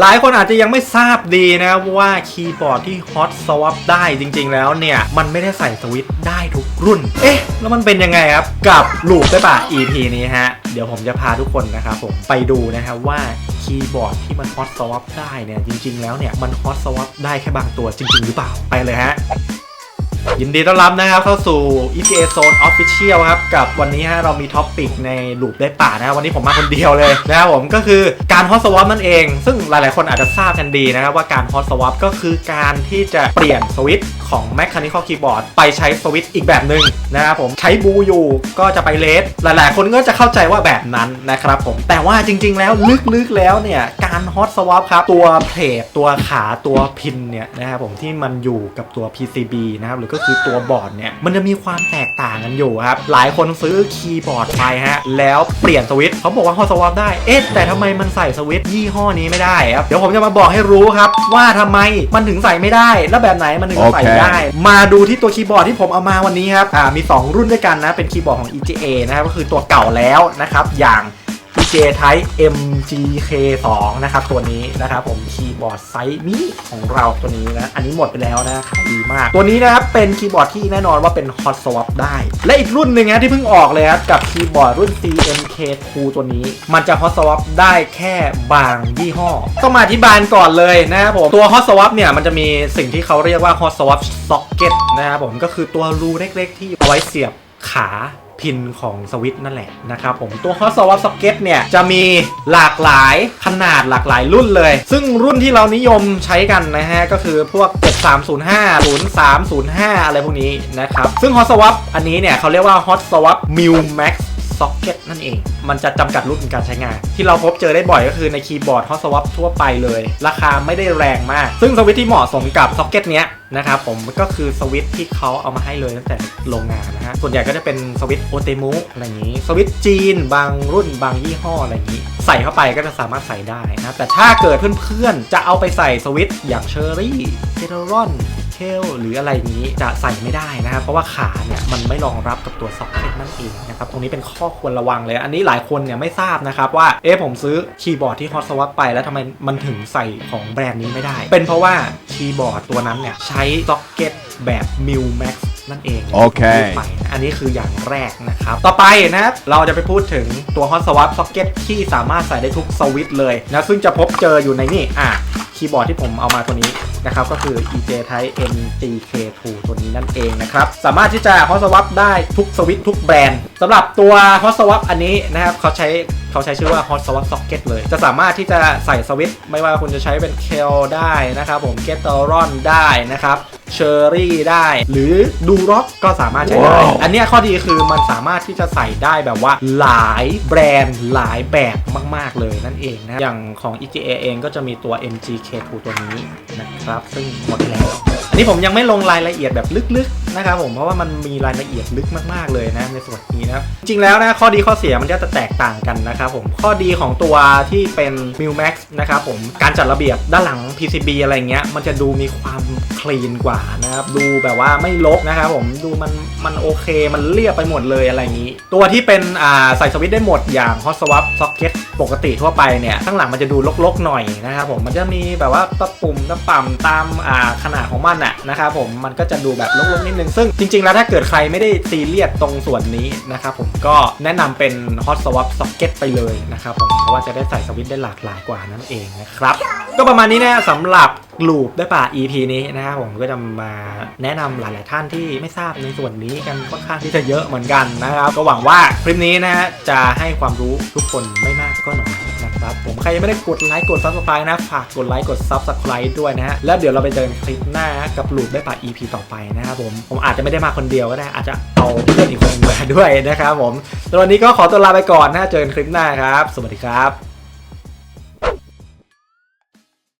หลายคนอาจจะยังไม่ทราบดีนะครับว่าคีย์บอร์ดที่ Hot Swap ได้จริงๆแล้วเนี่ย มันไม่ได้ใส่สวิตช์ได้ทุกรุ่น เอ๊ะ แล้วมันเป็นยังไงครับ กับลูปได้ป่ะ EP นี้ฮะ เดี๋ยวผมจะพาทุกคนนะครับผมไปดูนะครับว่าคีย์บอร์ดที่มัน Hot Swap ได้เนี่ย จริงๆแล้วเนี่ย มัน Hot Swap ได้แค่บางตัวจริง ๆ หรือเปล่าไปเลยฮะ ยินดีต้อนรับนะครับเข้าสู่ ETA Zone Official ครับ กับวันนี้ฮะเรามีท็อปปิกในลูปได้ป่านะครับวันนี้ผมมาคนเดียวเลยนะครับผมก็คือการ Hot Swap นั่นเอง ซึ่งหลายๆ คนอาจจะทราบกันดีนะครับว่าการ Hot Swap ก็คือการที่จะเปลี่ยนสวิตช์ของ Mechanical Keyboard ไปใช้สวิตช์อีกแบบหนึ่งนะครับผมใช้บูอยู่ก็จะไปเลสหลายๆ คนก็จะเข้าใจว่าแบบนั้นนะครับผมแต่ว่าจริง ๆ แล้วลึกๆแล้วเนี่ยการ Hot Swap ครับตัวเพลทตัวขาตัวพินเนี่ยนะครับผมที่มันอยู่กับตัว PCB นะครับหรือก็คือตัวบอร์ดเนี่ยมันจะมีความแตกต่างกันอยู่ครับ หลายคนซื้อคีย์บอร์ดไปฮะ แล้วเปลี่ยนสวิตช์เขาบอกว่า Hot Swap ได้ เอ๊ะแต่ทำไมมันใส่สวิตช์ยี่ห้อนี้ไม่ได้ครับ เดี๋ยวผมจะมาบอกให้รู้ครับ ว่าทำไมมันถึงใส่ไม่ได้ แล้วแบบไหนมันถึงใส่โอเคได้ มาดูที่ตัวคีย์บอร์ดที่ผมเอามาวันนี้ครับอ่ามี 2 รุ่นด้วยกันนะเป็นคีย์บอร์ดของ EGA นะครับก็คือตัวเก่าแล้วนะครับอย่าง EJ Type MGK2 นะครับตัวนี้นะครับผมคีย์บอร์ดไซส์มินิของเราตัวนี้นะ อันนี้หมดไปแล้วนะขายดีมาก ตัวนี้นะครับเป็นคีย์บอร์ดที่แน่นอนว่าเป็น Hot Swap ได้ และอีกรุ่นหนึ่งนะที่เพิ่งออกเลยครับกับคีย์บอร์ดรุ่น CMK2 ตัวนี้ มันจะ Hot Swap ได้แค่บางยี่ห้อ ต้องมาอธิบายก่อนเลยนะครับผมตัว Hot Swap เนี่ยมันจะมีสิ่งที่เขาเรียกว่า Hot Swap Socket นะครับผมก็คือตัวรูเล็กๆ ที่เอาไว้เสียบขา พินของสวิตนั่นแหละนะครับผมตัว Hot Swap Socket เนี่ย จะมีหลากหลายขนาดหลากหลายรุ่นเลย ซึ่งรุ่นที่เรานิยมใช้กันนะฮะ ก็คือพวก 7305 0305 อะไรพวกนี้นะครับ ซึ่ง Hot Swap อันนี้เนี่ยเขาเรียกว่า Hot Swap Mil Max Socket นั่นเอง มันจะจำกัดรุ่นการใช้งาน ที่เราพบเจอได้บ่อยก็คือในคีย์บอร์ด Hot Swap ทั่วไปเลย ราคาไม่ได้แรงมาก ซึ่งสวิตที่เหมาะสมกับซ็อกเก็ตเนี้ยนะครับผมก็คือสวิตที่เขาเอามาให้เลยตั้งแต่โรงงานนะฮะ ส่วนใหญ่ก็จะเป็นสวิตโอเตมุอะไรอย่างนี้ สวิตจีน บางรุ่นบางยี่ห้ออะไรอย่างนี้ ใส่เข้าไปก็จะสามารถใส่ได้นะ แต่ถ้าเกิดเพื่อนๆ จะเอาไปใส่สวิตอย่างเชอรี่เจเนอรอน ลหรืออะไรอย่างนี้จะใส่ไม่ได้นะครับเพราะว่าขาเนี่ยมันไม่รองรับกับตัวซ็อกเก็ตนั่นเองนะครับตรงนี้เป็นข้อควรระวังเลย อันนี้หลายคนเนี่ยไม่ทราบนะครับว่าเอ๊ะผมซื้อคีย์บอร์ดที่ Hot Swap ไปแล้วทำไมมันถึงใส่ของแบรนด์นี้ไม่ได้ เป็นเพราะว่าคีย์บอร์ดตัวนั้นเนี่ยใช้ซ็อกเก็ตแบบ Mil Max นั่นเองโอเคที่ไปนะอันนี้คืออย่างแรกนะครับ ต่อไปนะครับเราจะไปพูดถึงตัว Hot Swap Socket ที่สามารถใส่ได้ทุกสวิตช์เลยนะซึ่งจะพบเจออยู่ในนี่อะคีย์บอร์ดที่ผมเอามาตัวนี้ นะครับก็คือ EJ Type MGK2 ตัวนี้นั่นเองนะครับ สามารถที่จะฮอสวับได้ทุกสวิตทุกแบรนด์สำหรับตัวฮอสวับอันนี้นะครับเขาใช้เขาใช้ชื่อว่า Hot Swap Socket เลย จะสามารถที่จะใส่สวิตช์ไม่ว่าคุณจะใช้เป็น k คลได้นะครับผม g e t r o n ได้นะครับ เชอรี่ได้ หรือดูร็อกก็สามารถใช้ได้ว้าวอันเนี้ยข้อดีคือมันสามารถที่จะใส่ได้แบบว่าหลายแบรนด์หลายแบบมาก ๆ เลยนั่นเองนะ อย่างของ EGA เองก็จะมีตัว MGK2 ตัวนี้นะครับ ซึ่งหมดแล้ว อันนี้ผมยังไม่ลงรายละเอียดแบบลึกๆ นะครับผมเพราะว่ามันมีรายละเอียดลึกมากๆเลยนะในส่วนนี้นะจริงแล้วนะข้อดีข้อเสียมันจะแตกต่างกันนะครับผมข้อดีของตัวที่เป็น m i l Max นะครับผมการจัดระเบียบด้านหลัง PCB อะไรเงี้ยมันจะดูมีความคลีนกว่านะครับดูแบบว่าไม่ลกนะครับผมดูมันมันโอเคมันเรียบไปหมดเลยอะไรอย่างนี้ ตัวที่เป็นอ่าใส่สวิตช์ได้หมดอย่าง Hot Swap Socket ปกติทั่วไปเนี่ยข้างหลังมันจะดูลกๆหน่อยนะครับผมมันจะมีแบบว่าตะปุ่มตะป่ำตามอ่าขนาดของมันอะนะครับผมมันก็จะดูแบบลกๆนิดนึงซึ่งจริง ๆ แล้วถ้าเกิดใครไม่ได้ซีเรียสตรงส่วนนี้นะครับผมก็แนะนำเป็น Hot Swap Socket ไปเลยนะครับผมเพราะว่าจะได้ใส่สวิตช์ได้หลากหลายกว่านั่นเองนะครับก็ประมาณนี้นะสำหรับลูปได้ป่ะ EP นี้นะครับผมก็จะมาแนะนำหลาย ๆ ท่านที่ไม่ทราบในส่วนนี้กันค่อนข้างที่จะเยอะเหมือนกันนะครับ ก็หวังว่าคลิปนี้นะฮะจะให้ความรู้ทุกคนไม่มากก็น้อย ครับผมใครยังไม่ได้กดไลค์กดซับสไครต์นะ ฝากกดไลค์กดซับสไครต์ด้วยนะฮะแล้วเดี๋ยวเราไปเจอกันคลิปหน้ากับหลุดได้ป่ะ EP ต่อไปนะครับผมผมอาจจะไม่ได้มาคนเดียวก็ได้อาจจะเอาเพื่อนอีกคนมาด้วยนะครับผมตอนนี้ก็ขอตัวลาไปก่อนนะเจอกันคลิปหน้าครับ สวัสดีครับ